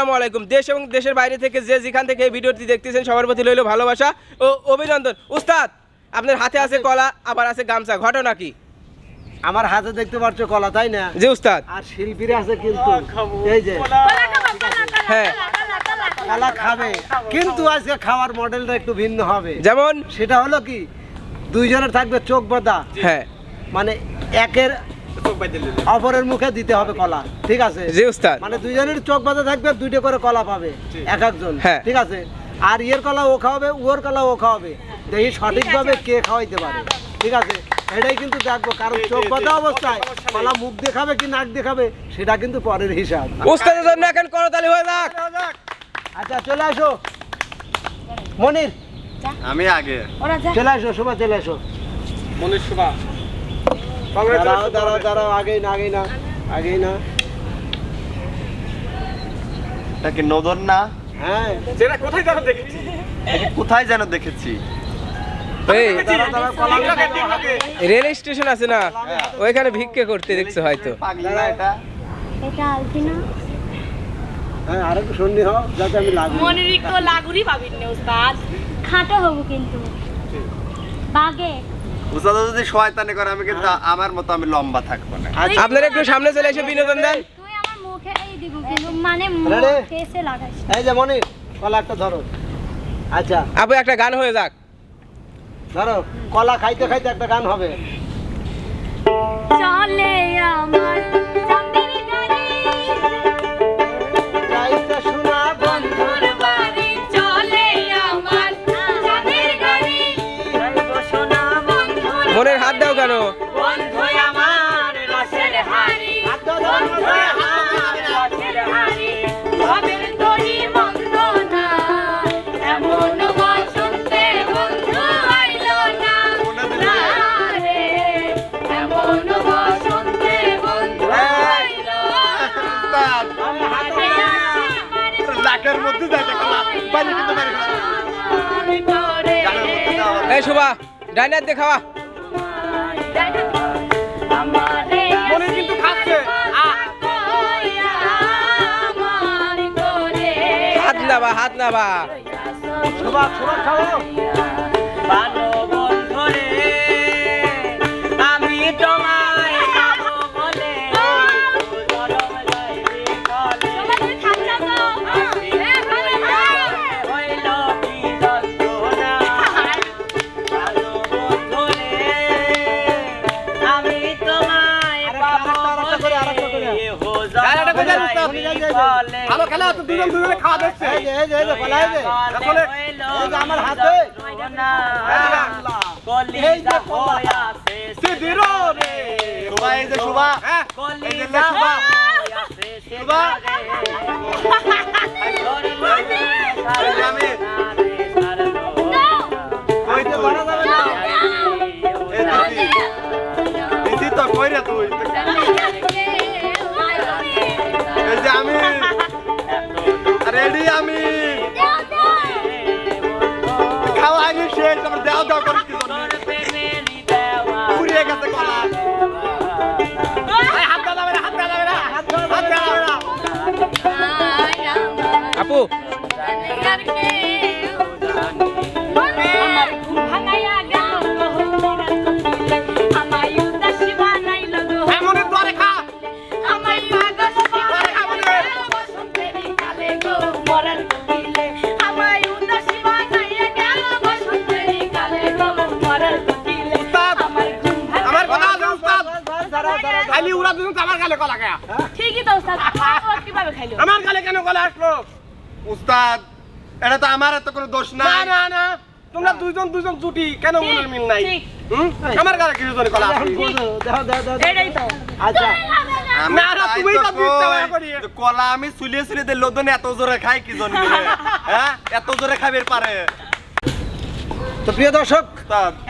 আসসালামু আলাইকুম। দেশ এবং দেশের বাইরে থেকে যে যেখান থেকে এই ভিডিওটি দেখতেছেন সবার প্রতি রইল ভালোবাসা ও অভিনন্দন। উস্তাদ আপনার হাতে আছে কলা আবার আছে গামছা। ঘটনা কি? আমার হাতে দেখতে পাচ্ছ কলা তাই না? জি উস্তাদ। আর শিল্পীরা আছে কিন্তু এই যে। হ্যাঁ। কলা খাবে। কিন্তু আজকে খাওয়ার মডেলটা একটু ভিন্ন হবে। যেমন? সেটা হলো কি দুইজনের থাকবে চোখ বাঁধা। হ্যাঁ। মানে একের অপরের মুখে দিতে হবে কলা ঠিক আছে? জি উস্তাদ। মানে দুইজনের চোখ বাঁধা থাকবে দুইটা করে কলা পাবে এক একজন হ্যাঁ। ঠিক আছে? আর ইয়ের কলা ও খাওয়াবে ওর কলা ও খাওয়াবে। দেখি সঠিকভাবে কে খাওয়াইতে পারে ঠিক আছে? এটাই কিন্তু দেখব কারণ চোখ বাঁধা অবস্থায় কলা মুখ দেখাবে কি নাক দেখাবে সেটা কিন্তু পরের হিসাব। উস্তাদের জন্য এখন করতালি হয়ে যাক। আচ্ছা চলে আসো। মনির আমি আগে। চলে আসো শোভা চলে আসো। মনির শুভা। দাঁড়াও দাঁড়াও দাঁড়াও আগেই না আগেই না আগেই না। এটা কি নদন না? হ্যাঁ। সেটা কোথায় যাব দেখেছি। কোথায় যেন দেখেছি? রেল স্টেশন আছে না? ওইখানে ভিক্ষে করতে দেখছ হয়তো। এটা? এটা আলপিনা হ্যাঁ আর একটু সন্ধি হও যাতে আমি লাগু। মনির একটু লাগুরি পাবিন না উস্তাদ। খাটো হব কিন্তু। বাগে। উস্তাদ যদি শয়তানি করে আমি কিন্তু আমার মতো আমি লম্বা থাকব না। আচ্ছা আপনারা একটু সামনে চলে এসে বিনোদন দেন। তুই আমার মুখে এই দিব কিন্তু মানে Ready? লাগাইস এই যে মনির কলা একটা ধরো। আচ্ছা। আপু একটা গান হয়ে যাক। ধরো কলা খাইতে খাইতে একটা গান হবে। চলে আমার ডাইনার দেখাওয়া কিন্তু খাচ্ছে। হাত নাবা হাত নাবা। শোভা খাও। এই যে এই যে এই যে কলা এই যে আসলে এই যে আমার হাতে এই যে কলা সিদিরো রে শোভা এই যে শোভা হ্যাঁ এই যে লে শোভা শোভা এই যে আমি কই যে তুই বলা যাবে না এই দিদি দিদি তো কই রে তুই দাঁড়াও খালি উড়া দুজন আমার গালে কলা খায়া। ঠিকই তো উস্তাদ। ও খাইলো? আমার গালে কেন কলা আসলো? উস্তাদ এটা তো আমার এত কোনো দোষ না না না তোমরা দুজন দুজন জুটি কেন মনের মিল নাই? আমার গালে কিছু জনে কলা এটাই তো। আচ্ছা। না, না, তো কলা আমি চুলিয়ে চুলিয়ে দিয়ে লোদনে এত জোরে খাই কি জন্য হ্যাঁ? এত জোরে পারে। তো প্রিয় দর্শক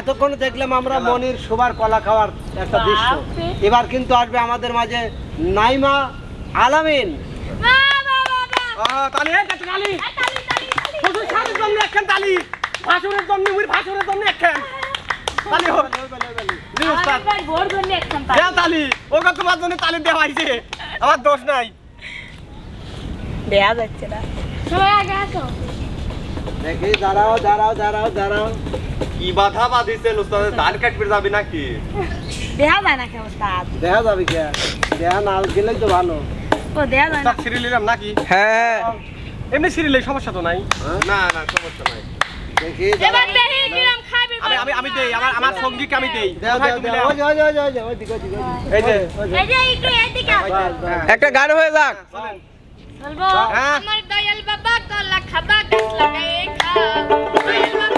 এতক্ষণ দেখলাম আমরা মনির শোভার কলা খাওয়ার একটা দৃশ্য। এবার কিন্তু আসবে আমাদের মাঝে নাইমা আলামিন। এই কাছে তালি। শ্বশুর শাশুর জন্য একখান তালি ভাসুরের জন্য মুই ভাসুরের জন্য একখান। তালি হোক। তালি ওকে তোমার জন্য তালি দেওয়া হয়েছে আমার দোষ নাই। দেয়া যাচ্ছে না। সবাই আগে আসো। দেখি দাঁড়াও দাঁড়াও দাঁড়াও দাঁড়াও। কি বাধা বাঁধিছেন উস্তাদ? ধান কাটবে যাবে নাকি? দেয়া যায় না কেন উস্তাদ? দেখা যাবে কে? দেখা না গেলেই তো ভালো। ও দেয়া যায় না। সিঁড়ি নিলাম নাকি? হ্যাঁ। এমনি সিঁড়িলে সমস্যা তো নাই। না না সমস্যা নাই। এবার দেখি কিরম খাবি আমি আমি আমি দেই আমার আমার সঙ্গীকে আমি দেই। দেও কোথায় দেও তুমি দেও? নাও? ওই ওই ওই ওই যে, ওইদিকে, ওইদিকে, ওইদিকে। এই যে। এই যে একটু এদিকে গান হয়ে যাক। চলেন। হ্যাঁ। আমার দয়াল বাবা কলা খাবা গাছ লাগায়ে খা দয়াল বাবা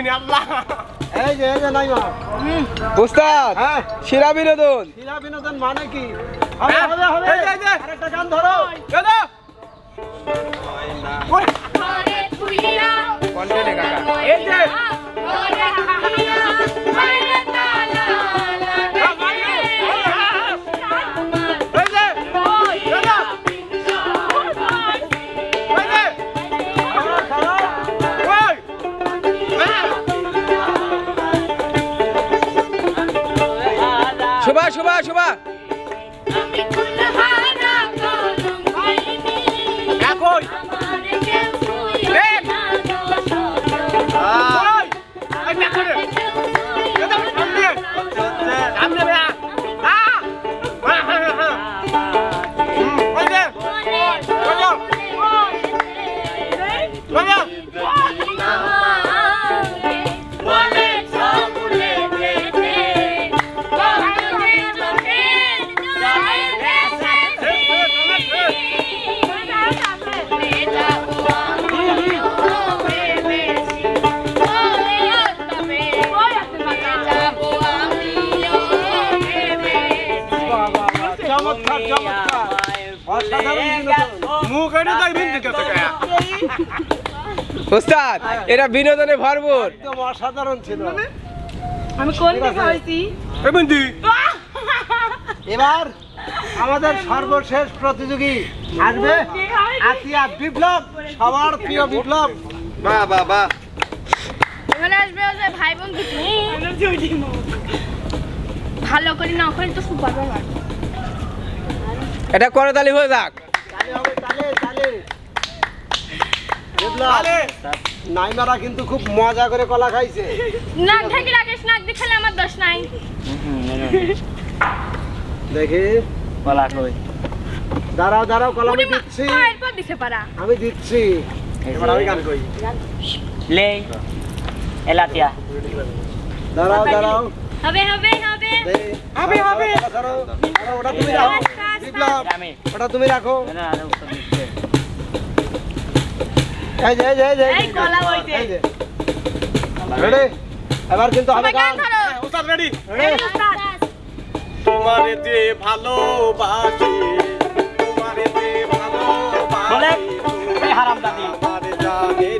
ব্রেক আল্লাহ এই যে, এই যে, নাইমা। উস্তাদ হ্যাঁ, সেরা বিনোদন শিলা বিনোদন মানে কি? হবে, হ্যাঁ, হবে, হবে। এই যে, এই যে। আরেকটা গান ধরো। দাদা কন্টেন্টে কাকা এই যে শোভা শোভা শোভা উস্তাদ এটা বিনোদনে ভরপুর। একদম অসাধারণ ছিল। আমি কোন আছে। হয়েছি? এই এবার আমাদের সর্বশেষ প্রতিযোগী আসবে। আতিয়া বিপ্লব সবার প্রিয় বিপ্লব। বাহ বাহ বাহ এবারে আসবে ওই ভাই বোন ভালো করে না করে তো সুপার পাওয়ার এটা করতালি হয়ে যাক। তালে হবে তালে। নাইমারা কিন্তু খুব মজা করে কলা খাইছে। নাক ঢাকি রাখিস নাক দিয়ে খেলে আমার দোষ নাই। দেখি। দাঁড়াও দাঁড়াও কলা আমি দিচ্ছি। এরপর দিছে পারা আমি দিচ্ছি। এবার আমি গান কই la tía. দাঁড়াও দাঁড়াও। হবে হবে হবে। হবে, হবে। ওটা তুমি রাখো। বিপ্লব ওটা তুমি রাখো। no, no. এই যে এই যে এই যে এই কলা যে। রেডি এবার কিন্তু হবে গান গান ধরো। রেডি রেডি তোমারে যে ভালোবাসি তোমারে যে ভালোবাসি বলে, এই হারামজাদি। আমার জানের জান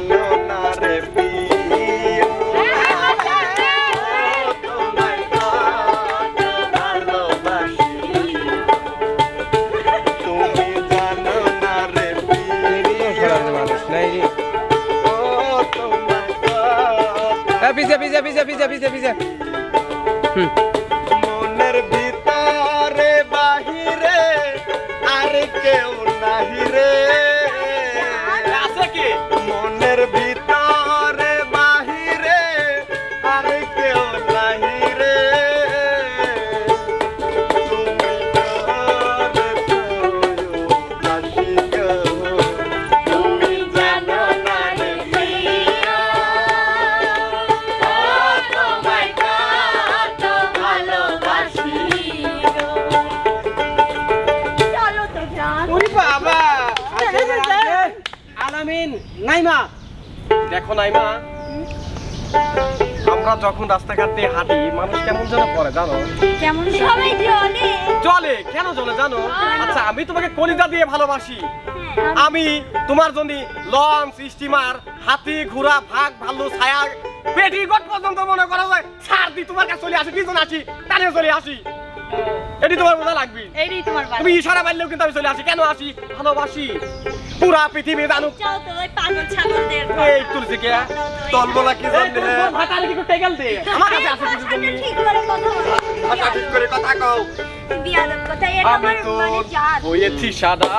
জানো না রে পিছে পিছে পিছে পিছে পিছে পিছে হুম যখন রাস্তাঘাট দিয়ে হাঁটি মানুষ কেমন যেন করে জানো? কেমন সবাই জলে। জলে? কেন জলে জানো? আচ্ছা আমি তোমাকে কলিজা দিয়ে ভালোবাসি। আমি তোমার জন্য লঞ্চ স্টিমার হাতি ঘোড়া ভাগ ভালো ছায়া পেটিকট পর্যন্ত মনে করা যায় ছাড় দি তোমার কাছে চলে আসি পিছন আসি? তাহলে চলে আসি। এটি তোমার বোঝা লাগবে। এইটাই তোমার বাড়ি। তুমি ইশারা মারলেও কিন্তু আমি চলে আসি। কেন আসি? ভালোবাসি। পুরা পৃথিবী জানুক। যাও তো ওই পাগল ছাগলদের এই তুলসী কে তল বলা কি জানতে ভাতারে কি টেকেল দে। আমার কাছে আছে কিছু তুমি। ঠিক করে কথা বলো। কথা ঠিক করে কথা কও। বিয়াদব কথা এটা আমার মানে জাত। হয়েছি সাদা।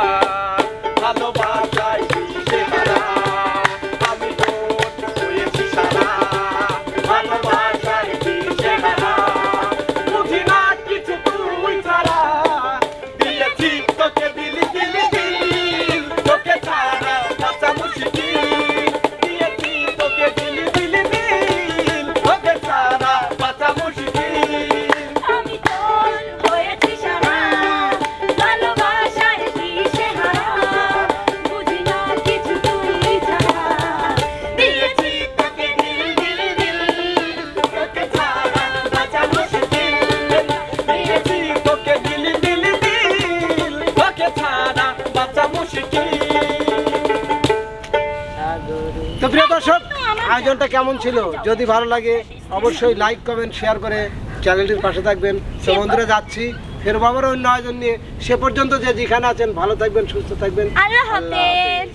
ভালোবাসাই কেমন ছিল? যদি ভালো লাগে অবশ্যই লাইক কমেন্ট শেয়ার করে চ্যানেলটির পাশে থাকবেন। তো বন্ধুরা যাচ্ছি। ফের বাবার অন্য আয়োজন নিয়ে। সে পর্যন্ত যে যেখানে আছেন ভালো থাকবেন সুস্থ থাকবেন। আল্লাহ হাফেজ।